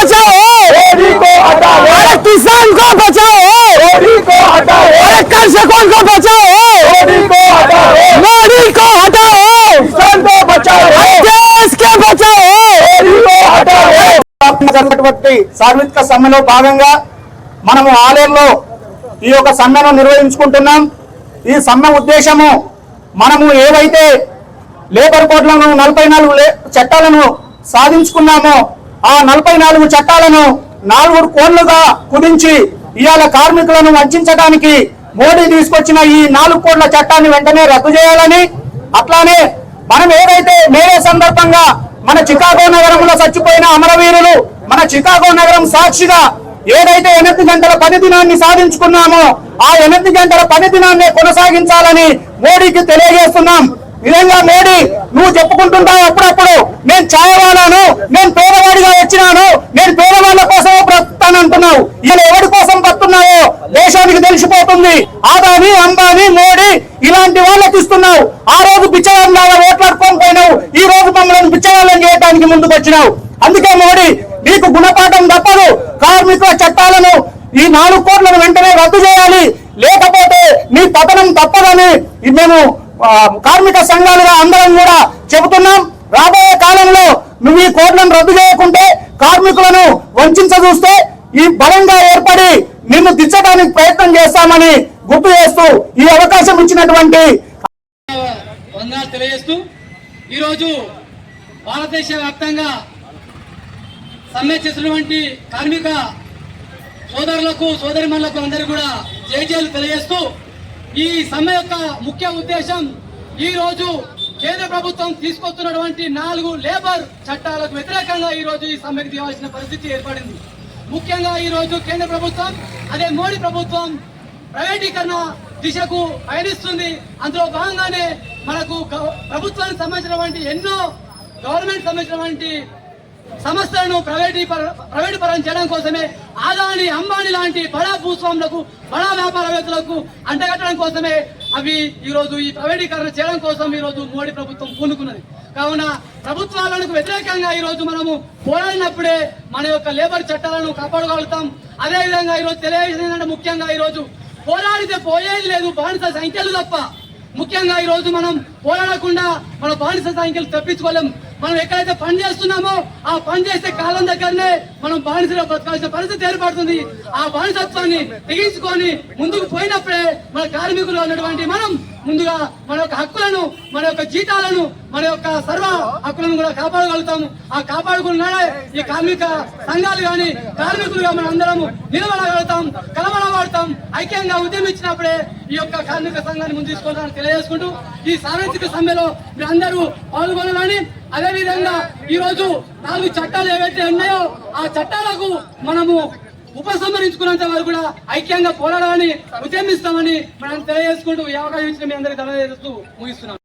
बचाओ मोदी को हटाओ अरे किसान को बचाओ मोदी को हटाओ अरे कर्षकों को बचाओ मोदी को हटाओ मोदी को हटाओ किसान को बचाओ देश के बचाओ मोदी को हटाओ జరిగినటువంటి సార్వత్రిక సమ్మెలో భాగంగా మనము ఆలయంలో ఈ యొక్క సమ్మెను నిర్వహించుకుంటున్నాం ఈ సమ్మె ఉద్దేశము మనము ఏవైతే లేబర్ కోడ్లను నలభై నాలుగు లే- చట్టాలను సాధించుకున్నామో ఆ నలభై నాలుగు చట్టాలను నాలుగు కోట్లుగా కుదించి ఇవాళ కార్మికులను వంచడానికి మోడీ తీసుకొచ్చిన ఈ నాలుగు కోట్ల చట్టాన్ని వెంటనే రద్దు చేయాలని అట్లానే మనం ఏదైతే మేరే సందర్భంగా మన చికాగో నగరంలో చచ్చిపోయిన అమరవీరులు మన చికాగో నగరం సాక్షిగా ఏదైతే ఎనిమిది గంటల పని దినాన్ని సాధించుకున్నామో ఆ ఎనిమిది గంటల పని దినాన్ని కొనసాగించాలని మోడీకి తెలియజేస్తున్నాం. నిజంగా మోడీ నువ్వు చెప్పుకుంటుంటావు అప్పుడప్పుడు. నేను ఛాయవాలాను నేను పేదవాడిగా వచ్చినాను నేను పేదవాళ్ళ కోసం బ్రతానంటున్నావు అంటున్నావు. ఇలా ఎవరి కోసం బతున్నావో దేశానికి తెలిసిపోతుంది. ఆదాని అంబానీ మోడీ ఇలాంటి వాళ్ళకి ఇస్తున్నావు. ఆ రోజు బిచ్చగాళ్ళలాగా ఓట్లాడుకొని పోయినావు. ఈ రోజు మమ్మల్ని పిచ్చవాళ్ళని చేయడానికి ముందుకు వచ్చినావు. అందుకే మోడీ నీకు గుణపాఠం తప్పదు. కార్మికుల చట్టాలను ఈ నాలుగు కోట్లను వెంటనే రద్దు చేయాలి. లేకపోతే నీ పతనం తప్పదని మేము కార్మిక సంఘాలుగా అందరం కూడా చెబుతున్నాం. రాబోయే కాలంలో నువ్వు ఈ కోట్లను రద్దు చేయకుంటే కార్మికులను వంచ చూస్తే ఈ బలంగా ఏర్పడి నిన్ను దించడానికి ప్రయత్నం చేస్తామని గుర్తు చేస్తూ ఈ అవకాశం ఇచ్చినటువంటి తెలియజేస్తూ ఈరోజు భారతదేశ వ్యాప్తంగా సమ్మె చేసినటువంటి కార్మిక సోదరులకు సోదరిమణులకు అందరూ కూడా జైజేలు తెలియజేస్తూ ఈ సమ్మె యొక్క ముఖ్య ఉద్దేశం ఈ రోజు కేంద్ర ప్రభుత్వం తీసుకొస్తున్నటువంటి నాలుగు లేబర్ చట్టాలకు వ్యతిరేకంగా ఈ రోజు ఈ సమ్మెకు తీయాల్సిన పరిస్థితి ఏర్పడింది. ముఖ్యంగా ఈ రోజు కేంద్ర ప్రభుత్వం అదే మోడీ ప్రభుత్వం ప్రైవేటీకరణ దిశకు పయనిస్తుంది. అందులో భాగంగానే మనకు ప్రభుత్వానికి సంబంధించినటువంటి ఎన్నో గవర్నమెంట్ సంబంధించినటువంటి సంస్థలను ప్రైవేటీ ప్రైవేట్ పరం చేయడం కోసమే ఆదాని అంబానీ లాంటి బడా భూస్వాములకు బడా వ్యాపారవేత్తలకు అంటగట్టడం కోసమే అవి ఈరోజు ఈ ప్రైవేటీకరణ చేయడం కోసం ఈరోజు మోడీ ప్రభుత్వం పూనుకున్నది. కావున ప్రభుత్వాలకు వ్యతిరేకంగా ఈ రోజు మనము పోరాడినప్పుడే మన యొక్క లేబర్ చట్టాలను కాపాడగలుగుతాం అదేవిధంగా ఈరోజు ఈ రోజు ముఖ్యంగా ఈ రోజు పోరాడితే పోయేది లేదు బానిస సంఖ్యలు తప్ప. ముఖ్యంగా ఈరోజు మనం పోరాడకుండా మన బానిస సంఖ్యలు తప్పించుకోలేం. మనం ఎక్కడైతే పని చేస్తున్నామో ఆ పని చేసే కాలం దగ్గరనే మనం బానిసలో బతకాల్సిన పరిస్థితి ఏర్పడుతుంది. ఆ బానిసత్వాన్ని తెగించుకొని ముందుకు పోయినప్పుడే మన కార్మికులు ఉన్నటువంటి మనం ముందుగా మన యొక్క హక్కులను మన యొక్క జీతాలను మన యొక్క సర్వ హక్కులను కూడా కాపాడగలుగుతాము. ఆ కాపాడుకున్నాడే ఈ కార్మిక సంఘాలు గాని కార్మికులుగా మనం అందరము నిలబడగలుగుతాం కలబడబడతాం ఐక్యంగా ఉద్యమించినప్పుడే ఈ యొక్క కార్మిక సంఘాన్ని ముందు తీసుకోవాలని తెలియజేసుకుంటూ ఈ సార్వత్రిక సమ్మెలో మీరందరూ పాల్గొనాలని అదే విధంగా ఈ రోజు నాలుగు చట్టాలు ఏవైతే ఉన్నాయో ఆ చట్టాలకు మనము ఉపసంహరించుకున్నంత వరకు కూడా ఐక్యంగా పోరాడాలని ఉద్యమిస్తామని మనం తెలియజేసుకుంటూ ఈ అవకాశం ఇచ్చిన మీ అందరికీ తెలియజేస్తూ ముగిస్తున్నాం